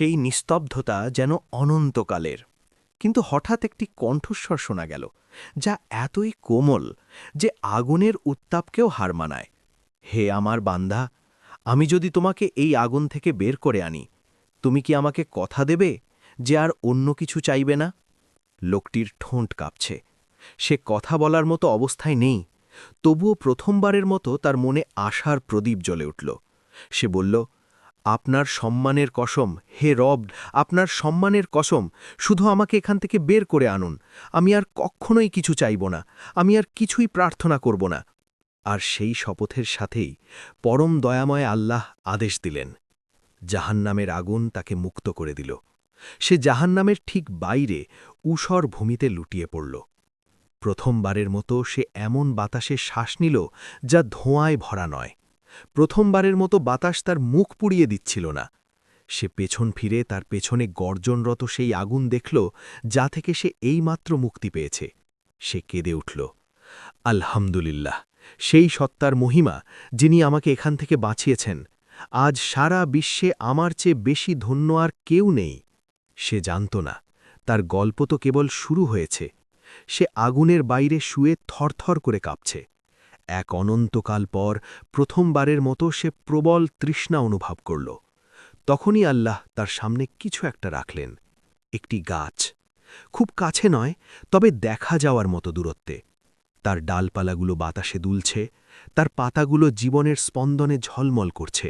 সেই নিস্তব্ধতা যেন অনন্তকালের। কিন্তু হঠাৎ একটি কণ্ঠস্বর শোনা গেল, যা এতই কোমল যে আগুনের উত্তাপকেও হার মানায়। হে আমার বান্দা, আমি যদি তোমাকে এই আগুন থেকে বের করে আনি, তুমি কি আমাকে কথা দেবে যে আর অন্য কিছু চাইবে না? লোকটির ঠোঁট কাঁপছে। সে কথা বলার মতো অবস্থায় নেই, তবুও প্রথমবারের মতো তার মনে আশার প্রদীপ জ্বলে উঠল। সে বলল আপনার সম্মানের কসম, হে রব, আপনার সম্মানের কসম, শুধু আমাকে এখান থেকে বের করে আনুন। আমি আর কখনোই কিছু চাইব না, আমি আর কিছুই প্রার্থনা করব না। আর সেই শপথের সাথেই পরম দয়াময় আল্লাহ আদেশ দিলেন। জাহান্নামের আগুন তাকে মুক্ত করে দিল। সে জাহান্নামের ঠিক বাইরে উষর ভূমিতে লুটিয়ে পড়ল। প্রথমবারের মতো সে এমন বাতাসে শ্বাস নিল যা ধোঁয়ায় ভরা নয়। প্রথমবারের মতো বাতাস তার মুখ পুড়িয়ে দিচ্ছিল না। সে পেছন ফিরে তার পেছনে গর্জনরত সেই আগুন দেখল, যা থেকে সে এইমাত্র মুক্তি পেয়েছে। সে কেঁদে উঠল। আলহামদুলিল্লাহ, সেই সত্তার মহিমা যিনি আমাকে এখান থেকে বাঁচিয়েছেন, আজ সারা বিশ্বে আমার চেয়ে বেশি ধন্য আর কেউ নেই। সে জানত না, তার গল্প তো কেবল শুরু হয়েছে। সে আগুনের বাইরে শুয়ে থরথর করে কাঁপছে। এক অনন্তকাল পর প্রথমবারের মতো সে প্রবল তৃষ্ণা অনুভব করল। তখনই আল্লাহ তার সামনে কিছু একটা রাখলেন, একটি গাছ। খুব কাছে নয়, তবে দেখা যাওয়ার মতো দূরত্বে। তার ডালপালাগুলো বাতাসে দুলছে, তার পাতাগুলো জীবনের স্পন্দনে ঝলমল করছে,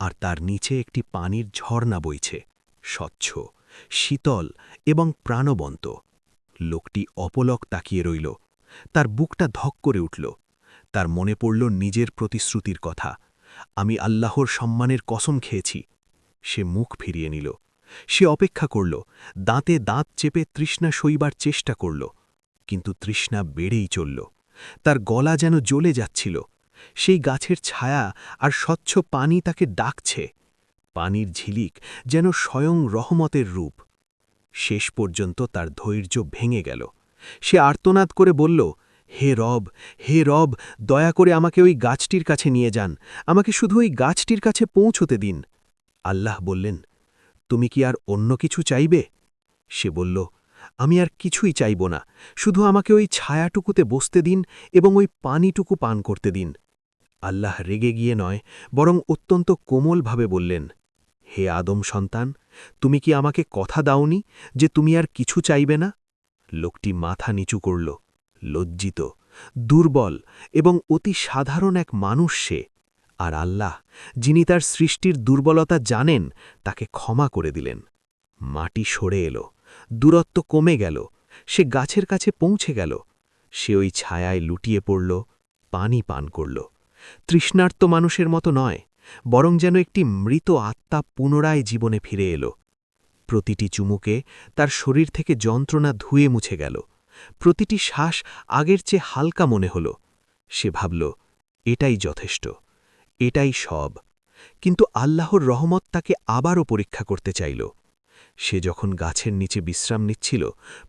আর তার নিচে একটি পানির ঝর্ণা বইছে, স্বচ্ছ, শীতল এবং প্রাণবন্ত। লোকটি অপলক তাকিয়ে রইল, তার বুকটা ধক করে উঠল। তার মনে পড়ল নিজের প্রতিশ্রুতির কথা। আমি আল্লাহর সম্মানের কসম খেয়েছি। সে মুখ ফিরিয়ে নিল। সে অপেক্ষা করল। দাঁতে দাঁত চেপে তৃষ্ণা সইবার চেষ্টা করল। কিন্তু তৃষ্ণা বেড়েই চলল। তার গলা যেন জ্বলে যাচ্ছিল। সেই গাছের ছায়া আর স্বচ্ছ পানি তাকে ডাকছে। পানির ঝিলিক যেন স্বয়ং রহমতের রূপ। শেষ পর্যন্ত তার ধৈর্য ভেঙে গেল। সে আর্তনাদ করে বলল হে রব হে রব, দয়া করে আমাকে ওই গাছটির কাছে নিয়ে যান। আমাকে শুধু ওই গাছটির কাছে পৌঁছতে দিন। আল্লাহ বললেন, তুমি কি আর অন্য কিছু চাইবে? সে বলল, আমি আর কিছুই চাইব না। শুধু আমাকে ওই ছায়াটুকুতে বসতে দিন এবং ওই পানিটুকু পান করতে দিন। আল্লাহ রেগে গিয়ে নয়, বরং অত্যন্ত কোমলভাবে বললেন, হে আদম সন্তান, তুমি কি আমাকে কথা দাওনি যে তুমি আর কিছু চাইবে না? লোকটি মাথা নিচু করল। লজ্জিত, দুর্বল এবং অতি সাধারণ এক মানুষ সে আর আল্লাহ, যিনি তার সৃষ্টির দুর্বলতা জানেন, তাকে ক্ষমা করে দিলেন। মাটি সরে এলো, দূরত্ব কমে গেল, সে গাছের কাছে পৌঁছে গেল, সে ওই ছায়ায় লুটিয়ে পড়ল, পানি পান করল। তৃষ্ণার্ত মানুষের মতো নয়, বরং যেন একটি মৃত আত্মা পুনরায় জীবনে ফিরে এলো। প্রতিটি চুমুকে তার শরীর থেকে যন্ত্রণা ধুয়ে মুছে গেল। প্রতিটি শ্বাস আগের চেয়ে হালকা মনে হল। সে ভাবল, এটাই যথেষ্ট, এটাই সব। কিন্তু আল্লাহর রহমত তাকে আবারও পরীক্ষা করতে চাইল। সে যখন গাছের নিচে বিশ্রাম নিচ্ছিল,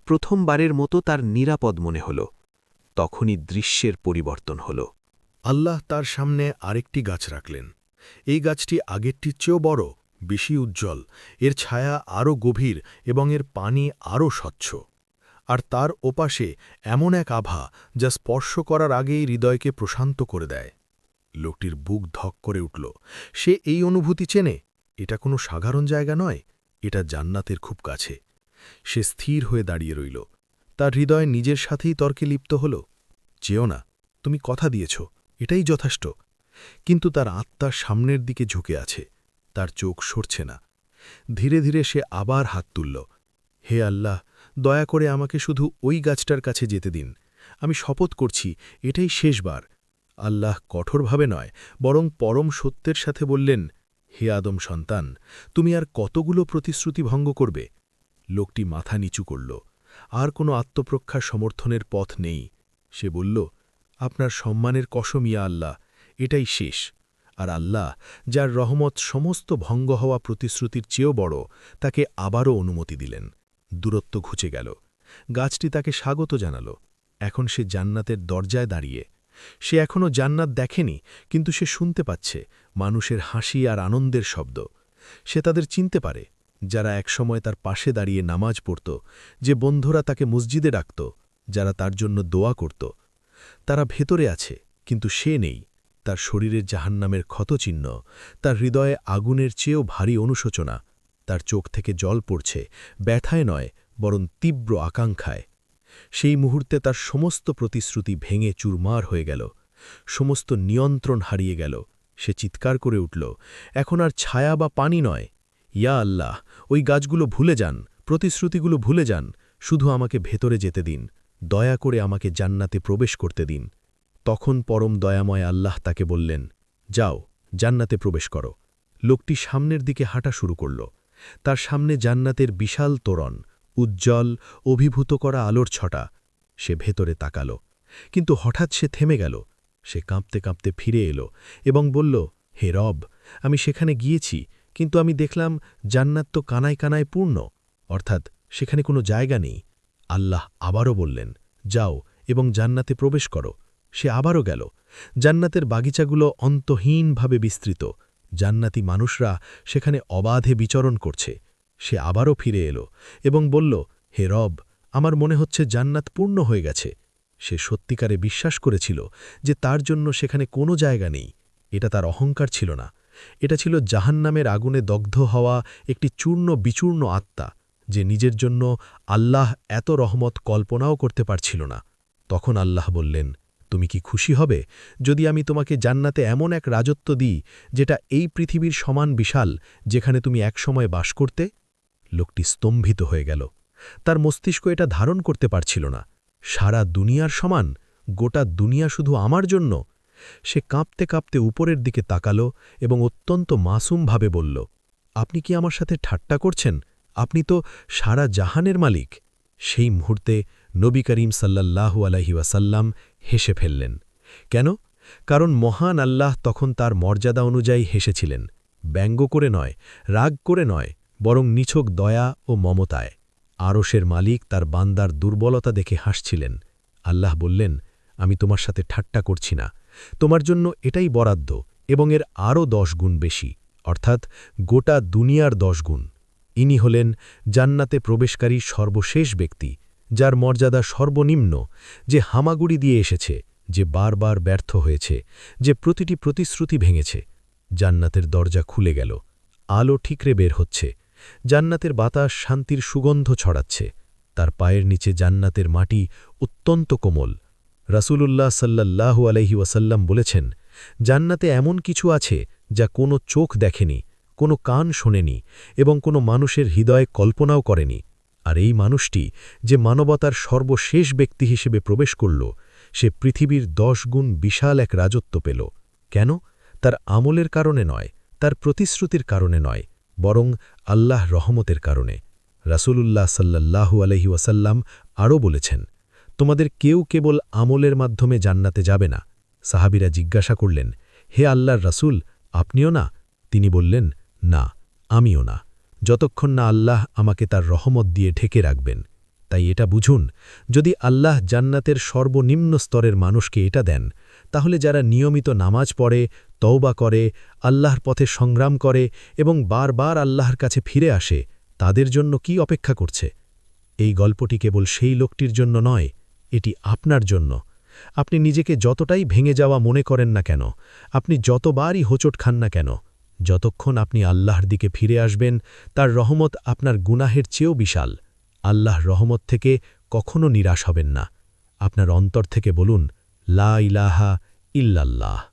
প্রথমবারের মতো তার নিরাপদ মনে হল। তখনই দৃশ্যের পরিবর্তন হল। আল্লাহ তার সামনে আরেকটি গাছ রাখলেন। এই গাছটি আগেরটির চেয়েও বড়, বেশি উজ্জ্বল। এর ছায়া আরও গভীর এবং এর পানি আরও স্বচ্ছ। আর তার ওপাশে এমন এক আভা যা স্পর্শ করার আগেই হৃদয়কে প্রশান্ত করে দেয়। লোকটির বুক ধক করে উঠল। সে এই অনুভূতি চেনে, এটা কোনো সাধারণ জায়গা নয়, এটা জান্নাতের খুব কাছে। সে স্থির হয়ে দাঁড়িয়ে রইল। তার হৃদয় নিজের সাথেই তর্কে লিপ্ত হল। চেও না, তুমি কথা দিয়েছ, এটাই যথেষ্ট। কিন্তু তার আত্মার সামনের দিকে ঝুঁকে আছে, তার চোখ সরছে না। ধীরে ধীরে সে আবার হাত তুলল। হে আল্লাহ দয়া করে আমাকে শুধু ওই গাছটার কাছে যেতে দিন। আমি শপথ করছি, এটাই শেষবার। আল্লাহ কঠোরভাবে নয়, বরং পরম সত্যের সাথে বললেন, হে আদম সন্তান, তুমি আর কতগুলো প্রতিশ্রুতি ভঙ্গ করবে? লোকটি মাথা নিচু করল। আর কোনো আত্মপ্রক্ষা সমর্থনের পথ নেই। সে বলল, আপনার সম্মানের কসম ইয়া আল্লাহ, এটাই শেষ। আর আল্লাহ, যার রহমত সমস্ত ভঙ্গ হওয়া প্রতিশ্রুতির চেয়েও বড়, তাকে আবারও অনুমতি দিলেন। দূরত্ব ঘুচে গেল। গাছটি তাকে স্বাগত জানাল। এখন সে জান্নাতের দরজায় দাঁড়িয়ে। সে এখনও জান্নাত দেখেনি, কিন্তু সে শুনতে পাচ্ছে মানুষের হাসি আর আনন্দের শব্দ। সে তাদের চিনতে পারে, যারা একসময় তার পাশে দাঁড়িয়ে নামাজ পড়ত, যে বন্ধুরা তাকে মসজিদে ডাকত, যারা তার জন্য দোয়া করত। তারা ভেতরে আছে, কিন্তু সে নেই। তার শরীরের জাহান্নামের ক্ষতচিহ্ন, তার হৃদয়ে আগুনের চেয়েও ভারী অনুশোচনা তার চোখ থেকে জল পড়ছে, ব্যথায় নয়, বরং তীব্র আকাঙ্ক্ষায়। সেই মুহূর্তে তার সমস্ত প্রতিশ্রুতি ভেঙে চুরমার হয়ে গেল, সমস্ত নিয়ন্ত্রণ হারিয়ে গেল। সে চিৎকার করে উঠল, এখন আর ছায়া বা পানি নয়। ইয়া আল্লাহ, ওই গাছগুলো ভুলে যান, প্রতিশ্রুতিগুলো ভুলে যান, শুধু আমাকে ভেতরে যেতে দিন, দয়া করে আমাকে জান্নাতে প্রবেশ করতে দিন। তখন পরম দয়াময় আল্লাহ তাকে বললেন, যাও, জান্নাতে প্রবেশ করো। লোকটি সামনের দিকে হাঁটা শুরু করল। তার সামনে জান্নাতের বিশাল তোরণ, উজ্জ্বল, অভিভূত করা আলোর ছটা। সে ভেতরে তাকাল, কিন্তু হঠাৎ সে থেমে গেল। সে কাঁপতে কাঁপতে ফিরে এলো এবং বলল, হে রব, আমি সেখানে গিয়েছি, কিন্তু আমি দেখলাম জান্নাত তো কানায় কানায় পূর্ণ, অর্থাৎ সেখানে কোনো জায়গা নেই। আল্লাহ আবারও বললেন, যাও এবং জান্নাতে প্রবেশ করো। সে আবারও গেল। জান্নাতের বাগিচাগুলো অন্তহীনভাবে বিস্তৃত। জান্নাতি মানুষরা সেখানে অবাধে বিচরণ করছে। সে আবারও ফিরে এলো এবং বলল, হে রব, আমার মনে হচ্ছে জান্নাত পূর্ণ হয়ে গেছে। সে সত্যিকারে বিশ্বাস করেছিল যে তার জন্য সেখানে কোনো জায়গা নেই। এটা তার অহংকার ছিল না। এটা ছিল জাহান্নামের আগুনে দগ্ধ হওয়া একটি চূর্ণ বিচূর্ণ আত্মা, যে নিজের জন্য আল্লাহ এত রহমত কল্পনাও করতে পারছিল না। তখন আল্লাহ বললেন তুমি কি খুশি হবে যদি আমি তোমাকে জান্নাতে এমন এক রাজত্ব দিই যেটা এই পৃথিবীর সমান বিশাল যেখানে তুমি একসময় বাস করতে? লোকটি স্তম্ভিত হয়ে গেল। তার মস্তিষ্ক এটা ধারণ করতে পারছিল না। সারা দুনিয়ার সমান, গোটা দুনিয়া শুধু আমার জন্য? সে কাঁপতে কাঁপতে উপরের দিকে তাকালো এবং অত্যন্ত মাসুমভাবে বলল, আপনি কি আমার সাথে ঠাট্টা করছেন? আপনি তো সারা জাহানের মালিক। সেই মুহূর্তে নবী করিম সাল্লাল্লাহু আলহি ওয়াসাল্লাম হেসে ফেললেন। কেন? কারণ মহান আল্লাহ তখন তার মর্যাদা অনুযায়ী হেসেছিলেন। ব্যঙ্গ করে নয়, রাগ করে নয়, বরং নিছক দয়া ও মমতায়। আরশের মালিক তার বান্দার দুর্বলতা দেখে হাসছিলেন। আল্লাহ বললেন, আমি তোমার সাথে ঠাট্টা করছি না। তোমার জন্য এটাই বরাদ্দ, এবং এর আরও দশ গুণ বেশি, অর্থাৎ গোটা দুনিয়ার দশ গুণ। ইনি হলেন জান্নাতে প্রবেশকারী সর্বশেষ ব্যক্তি যার মর্যাদা সর্বনিম্ন, যে হামাগুড়ি দিয়ে এসেছে, যে বারবার ব্যর্থ হয়েছে, যে প্রতিটি প্রতিশ্রুতি ভেঙেছে, জান্নাতের দরজা খুলে গেল, আলো ঠিকরে বের হচ্ছে, জান্নাতের বাতাস শান্তির সুগন্ধ ছড়াচ্ছে, তার পায়ের নিচে জান্নাতের মাটি অত্যন্ত কোমল। রাসূলুল্লাহ সাল্লাল্লাহু আলহি ওয়াসাল্লাম বলেছেন, জান্নাতে এমন কিছু আছে যা কোনো চোখ দেখেনি, কোনো কান শোনেনি এবং কোনো মানুষের হৃদয়ে কল্পনাও করেনি। আর এই মানুষটি যে মানবতার সর্বশেষ ব্যক্তি হিসেবে প্রবেশ করল, সে পৃথিবীর দশ গুণ বিশাল এক রাজত্ব পেল। কেন? তার আমলের কারণে নয়, তার প্রতিশ্রুতির কারণে নয়, বরং আল্লাহ রহমতের কারণে। রাসূলুল্লাহ সাল্লাল্লাহু আলহি ওয়াসাল্লাম আরও বলেছেন, তোমাদের কেউ কেবল আমলের মাধ্যমে জান্নাতে যাবে না। সাহাবিরা জিজ্ঞাসা করলেন, হে আল্লাহর রাসূল, আপনিও না? তিনি বললেন, না, আমিও না। যতক্ষণ না আল্লাহ আমাকে তার রহমত দিয়ে ঢেকে রাখবেন। তাই এটা বুঝুন, যদি আল্লাহ জান্নাতের সর্বনিম্ন স্তরের মানুষকে এটা দেন, তাহলে যারা নিয়মিত নামাজ পড়ে, তওবা করে, আল্লাহর পথে সংগ্রাম করে এবং বারবার আল্লাহর কাছে ফিরে আসে, তাদের জন্য কি অপেক্ষা করছে? এই গল্পটি কেবল সেই লোকটির জন্য নয়, এটি আপনার জন্য। আপনি নিজেকে যতটাই ভেঙে যাওয়া মনে করেন না কেন, আপনি যতবারই হোঁচট খান না কেন যতক্ষণ আপনি আল্লাহর দিকে ফিরে আসবেন, তার রহমত আপনার গুনাহের চেয়েও বিশাল। আল্লাহ রহমত থেকে কখনো নিরাশ হবেন না। আপনার অন্তর থেকে বলুন, লা ইলাহা ইল্লাল্লাহ।